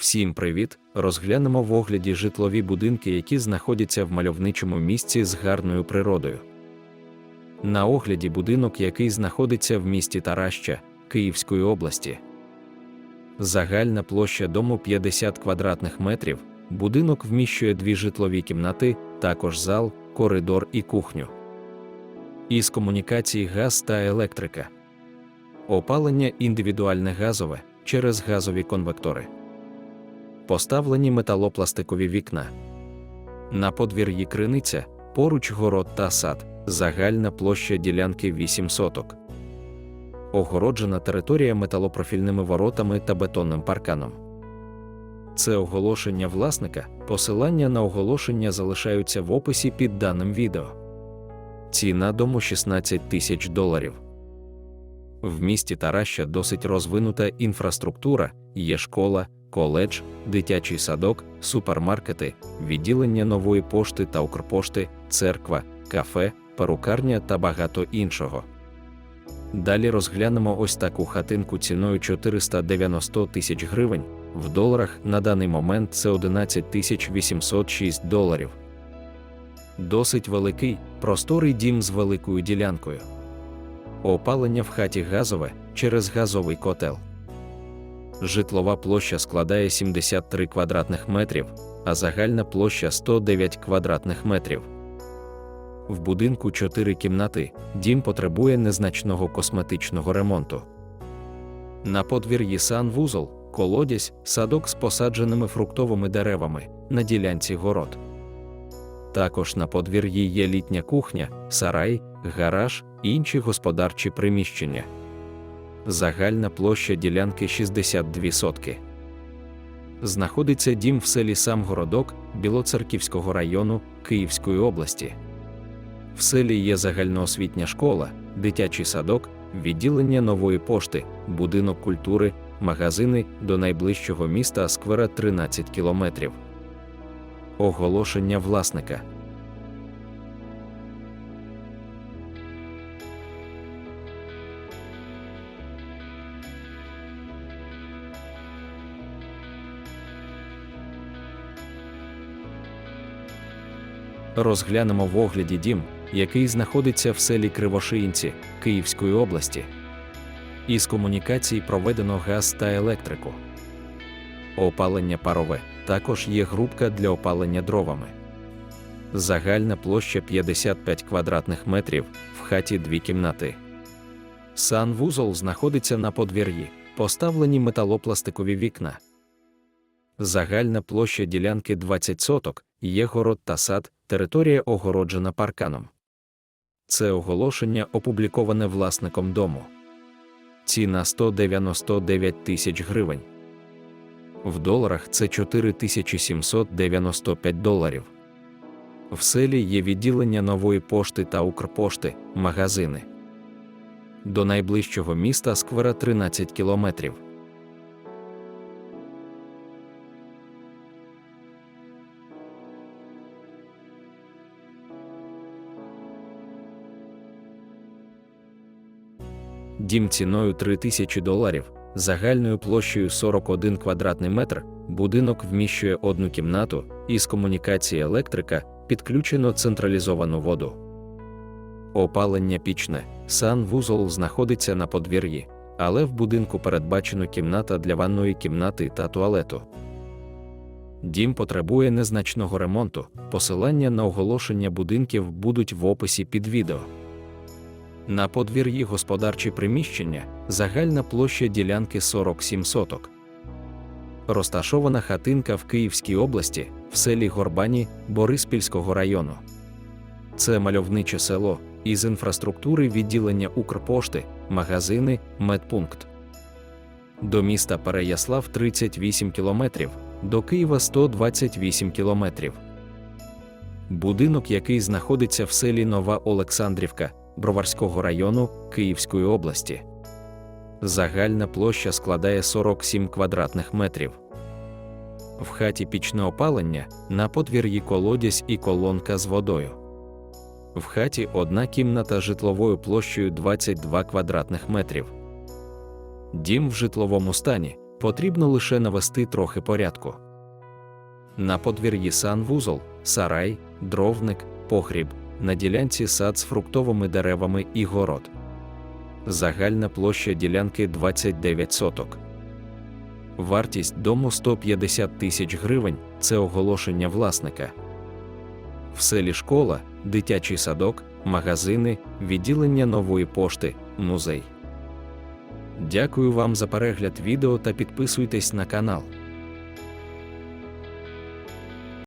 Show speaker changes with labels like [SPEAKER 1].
[SPEAKER 1] Всім привіт! Розглянемо в огляді житлові будинки, які знаходяться в мальовничому місці з гарною природою. На огляді будинок, який знаходиться в місті Тараща Київської області. Загальна площа дому 50 квадратних метрів. Будинок вміщує дві житлові кімнати, також зал, коридор і кухню. Із комунікацій газ та електрика. Опалення індивідуальне газове через газові конвектори. Поставлені металопластикові вікна. На подвір'ї криниця, поруч город та сад, загальна площа ділянки 8 соток. Огороджена територія металопрофільними воротами та бетонним парканом. Це оголошення власника. Посилання на оголошення залишаються в описі під даним відео. Ціна дому 16 тисяч доларів. В місті Тараща досить розвинута інфраструктура, є школа, коледж, дитячий садок, супермаркети, відділення нової пошти та Укрпошти, церква, кафе, перукарня та багато іншого. Далі розглянемо ось таку хатинку ціною 490 тисяч гривень. В доларах на даний момент це 11 тисяч 806 доларів. Досить великий, просторий дім з великою ділянкою. Опалення в хаті газове через газовий котел. Житлова площа складає 73 квадратних метрів, а загальна площа 109 квадратних метрів. В будинку 4 кімнати, дім потребує незначного косметичного ремонту. На подвір'ї санвузол, колодязь, садок з посадженими фруктовими деревами на ділянці город. Також на подвір'ї є літня кухня, сарай, гараж і інші господарчі приміщення. Загальна площа ділянки 62 сотки. Знаходиться дім в селі Самгородок Білоцерківського району Київської області. В селі є загальноосвітня школа, дитячий садок, відділення нової пошти, будинок культури, магазини до найближчого міста Сквера 13 кілометрів. Оголошення власника. Розглянемо в огляді дім, який знаходиться в селі Кривошиїнці Київської області. Із комунікацій проведено газ та електрику. Опалення парове також є грубка для опалення дровами. Загальна площа 55 квадратних метрів, в хаті дві кімнати. Санвузол знаходиться на подвір'ї, поставлені металопластикові вікна. Загальна площа ділянки 20 соток, є город та сад, територія огороджена парканом. Це оголошення опубліковане власником дому. Ціна 199 тисяч гривень. В доларах це 4795 доларів. В селі є відділення нової пошти та Укрпошти, магазини. До найближчого міста Сквера 13 кілометрів. Дім ціною 3000 доларів, загальною площею 41 квадратний метр, будинок вміщує одну кімнату, із комунікації електрика підключено централізовану воду. Опалення пічне, санвузол знаходиться на подвір'ї, але в будинку передбачено кімната для ванної кімнати та туалету. Дім потребує незначного ремонту. Посилання на оголошення будинків будуть в описі під відео. На подвір'ї господарчі приміщення, загальна площа ділянки 47 соток. Розташована хатинка в Київській області, в селі Горбані Бориспільського району. Це мальовниче село, із інфраструктури відділення Укрпошти, магазини, медпункт. До міста Переяслав 38 кілометрів, до Києва 128 кілометрів. Будинок, який знаходиться в селі Нова Олександрівка, Броварського району Київської області. Загальна площа складає 47 квадратних метрів. В хаті пічне опалення, на подвір'ї колодязь і колонка з водою. В хаті одна кімната житловою площею 22 квадратних метрів. Дім в житловому стані, Потрібно лише навести трохи порядку. На подвір'ї санвузол, сарай, дровник, погріб, на ділянці сад з фруктовими деревами і город. Загальна площа ділянки 29 соток. Вартість дому 150 тисяч гривень це оголошення власника. В селі школа, дитячий садок, магазини, відділення нової пошти, музей. Дякую вам за перегляд відео та підписуйтесь на канал.